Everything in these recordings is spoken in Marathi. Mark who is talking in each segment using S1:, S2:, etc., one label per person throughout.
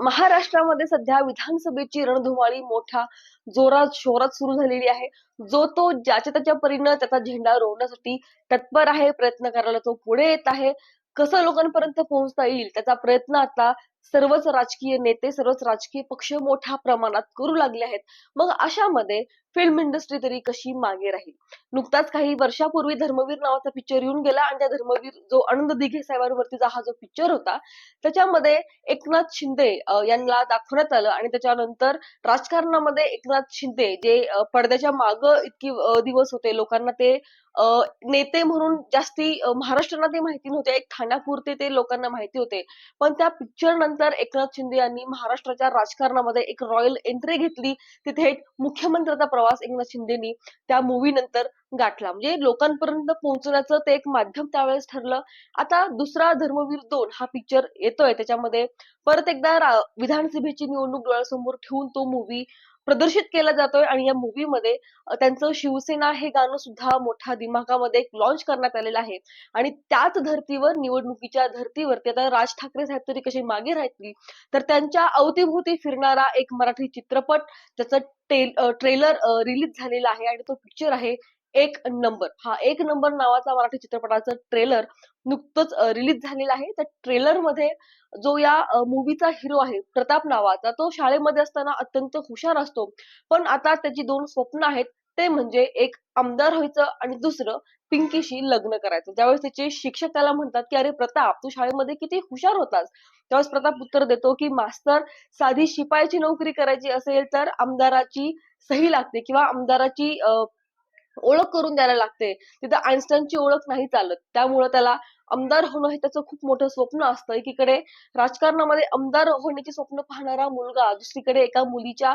S1: महाराष्ट्रामध्ये सध्या विधानसभेची रणधुमाळी मोठ्या जोरात शोरात सुरू झालेली आहे. जो तो ज्याच्या त्याच्या परीनं त्याचा झेंडा रोवण्यासाठी तत्पर आहे प्रयत्न करायला तो पुढे येत आहे. कसं लोकांपर्यंत पोहोचता येईल त्याचा प्रयत्न आता सर्वच राजकीय नेते सर्वच राजकीय पक्ष मोठ्या प्रमाणात करू लागले आहेत. मग अशामध्ये फिल्म इंडस्ट्री तरी कशी मागे राहील? नुकताच काही वर्षापूर्वी धर्मवीर नावाचा पिक्चर येऊन गेला आणि त्या धर्मवीर जो आनंद दिघे साहेबांवरतीचा हा जो पिक्चर होता त्याच्यामध्ये एकनाथ शिंदे यांना दाखवण्यात आलं आणि त्याच्यानंतर राजकारणामध्ये एकनाथ शिंदे जे पडद्याच्या माग इतकी दिवस होते. लोकांना ते अं, नेते म्हणून जास्ती महाराष्ट्रांना ते माहिती नव्हते. एक ठाण्यापुरते ते लोकांना माहिती होते. पण त्या पिक्चर त्यानंतर एकनाथ शिंदे यांनी महाराष्ट्राच्या राजकारणामध्ये एक रॉयल एंट्री घेतली तिथे एक मुख्यमंत्र्याचा प्रवास एकनाथ शिंदेनी त्या मूवी नंतर गाठला. म्हणजे लोकांपर्यंत पोहोचण्याचं ते एक माध्यम त्यावेळेस ठरलं. आता दुसरा धर्मवीर दोन हा पिक्चर येतोय त्याच्यामध्ये. परत एकदा विधानसभेची निवडणूक डोळ्यासमोर ठेवून तो मूवी प्रदर्शित केला जातोय आणि या मूवीमध्ये त्यांचं शिवसेना हे गाणं सुद्धा मोठ्या दिमागामध्ये लॉन्च करण्यात आलेलं आहे. आणि त्याच धर्तीवर निवडणुकीच्या धर्तीवरती आता राज ठाकरे साहेब तरी कसे मागे राहतील तर त्यांच्या अवतीभोवती फिरणारा एक मराठी चित्रपट त्याचं ट्रेलर रिलीज झालेला आहे आणि तो पिक्चर आहे एक नंबर हा एक नंबर नावाचा मराठी चित्रपटाचं ट्रेलर नुकतंच रिलीज झालेलं आहे. त्या ट्रेलरमध्ये जो या मूवीचा हिरो आहे प्रताप नावाचा तो शाळेमध्ये असताना अत्यंत हुशार असतो. पण आता त्याची दोन स्वप्न आहेत. ते म्हणजे एक आमदार व्हायचं आणि दुसरं पिंकीशी लग्न करायचं. ज्यावेळेस त्याचे शिक्षक त्याला म्हणतात की अरे प्रताप तू शाळेमध्ये किती हुशार होतास. त्यावेळेस प्रताप उत्तर देतो की मास्तर साधी शिपायाची नोकरी करायची असेल तर आमदाराची सही लागते किंवा आमदाराची ओळख करून द्यायला लागते. तिथं आईन्स्टाईनची ओळख नाही चालत. त्यामुळं त्याला आमदार होणं हे त्याचं खूप मोठं स्वप्न असतं. एकीकडे राजकारणामध्ये आमदार होण्याचे स्वप्न पाहणारा मुलगा दुसरीकडे एका मुलीच्या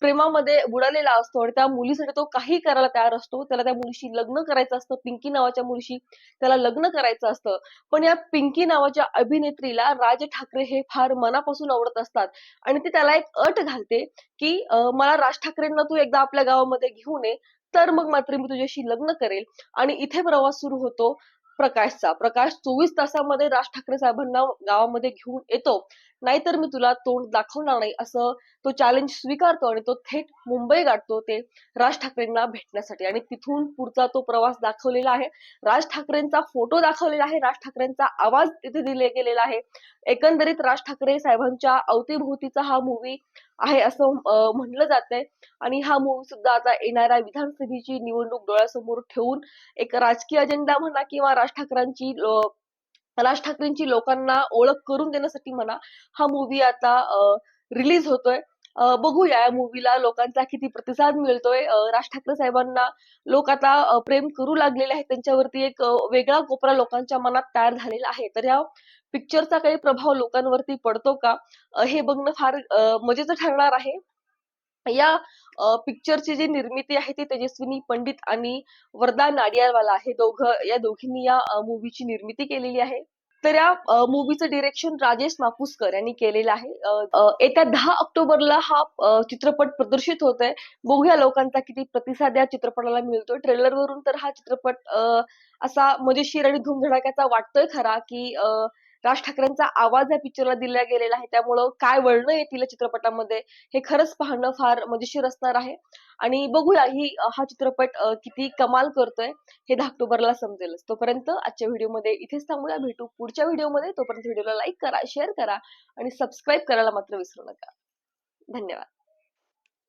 S1: प्रेमामध्ये बुडालेला असतो आणि त्या मुलीसाठी तो काही करायला तयार असतो. त्याला त्या मुलीशी लग्न करायचं असतं. पिंकी नावाच्या मुलीशी त्याला लग्न करायचं असतं. पण या पिंकी नावाच्या अभिनेत्रीला राज ठाकरे हे फार मनापासून आवडत असतात. आणि ती त्याला एक अट घालते की मला राज ठाकरेंना तू एकदा आपल्या गावामध्ये घेऊन ये. तर मग मात्र मी तुझ्याशी लग्न करेल. आणि इथे प्रवास सुरू होतो प्रकाशचा. प्रकाश चोवीस तासामध्ये राज ठाकरे साहेबांना गावामध्ये घेऊन येतो. नाहीतर मी तुला तोंड दाखवणार नाही असं तो चॅलेंज स्वीकारतो आणि तो थेट मुंबई गाठतो ते राज ठाकरेंना भेटण्यासाठी. आणि तिथून पुढचा तो प्रवास दाखवलेला आहे. राज ठाकरेंचा फोटो दाखवलेला आहे. राज ठाकरेंचा आवाज तिथे दिले गेलेला आहे. एकंदरीत राज ठाकरे साहेबांच्या अवतीभोवतीचा हा मूवी आहे असं म्हटलं म्हणलं आहे आणि हा मूवी सुद्धा आता येणाऱ्या विधानसभेची निवडणूक डोळ्यासमोर ठेवून एक राजकीय अजेंडा म्हणा किंवा राज ठाकरेंची राज ठाकरेंची लोकांना ओळख करून देण्यासाठी म्हणा हा मूवी आता रिलीज होतोय. बघूया या मूवीला लोकांचा किती प्रतिसाद मिळतोय. राज ठाकरे साहेबांना लोक आता प्रेम करू लागलेले आहेत. त्यांच्यावरती एक वेगळा कोपरा लोकांच्या मनात तयार झालेला आहे. तर या पिक्चरचा काही प्रभाव लोकांवरती पडतो का? हे बघणं फार मजेचं ठरणार आहे. या पिक्चरची जी निर्मिती आहे ती तेजस्विनी पंडित आणि वरदा नाडियाडवाला हे दोघं या दोघींनी या मूवीची निर्मिती केलेली आहे. तर या मूवीचं डिरेक्शन राजेश मापुसकर यांनी केलेलं आहे. येत्या दहा ऑक्टोबरला हा चित्रपट प्रदर्शित होत आहे बघूया लोकांचा किती प्रतिसाद या चित्रपटाला मिळतोय. ट्रेलर वरून तर हा चित्रपट अं, असा मजेशीर आणि धूमधडाक्याचा वाटतोय खरा की राज ठाकरेंचा आवाज या पिक्चरला दिला गेलेला आहे. त्यामुळं काय वळणं येतील या चित्रपटामध्ये हे खरंच पाहणं फार मजेशीर असणार आहे. आणि बघूया ही हा चित्रपट किती कमाल करतोय हे दहा ऑक्टोबरला समजेलच. तोपर्यंत आजच्या व्हिडिओमध्ये इथेच थांबूया. भेटू पुढच्या व्हिडिओमध्ये. तोपर्यंत व्हिडिओला लाईक करा शेअर करा आणि सबस्क्राईब करायला मात्र विसरू नका. धन्यवाद.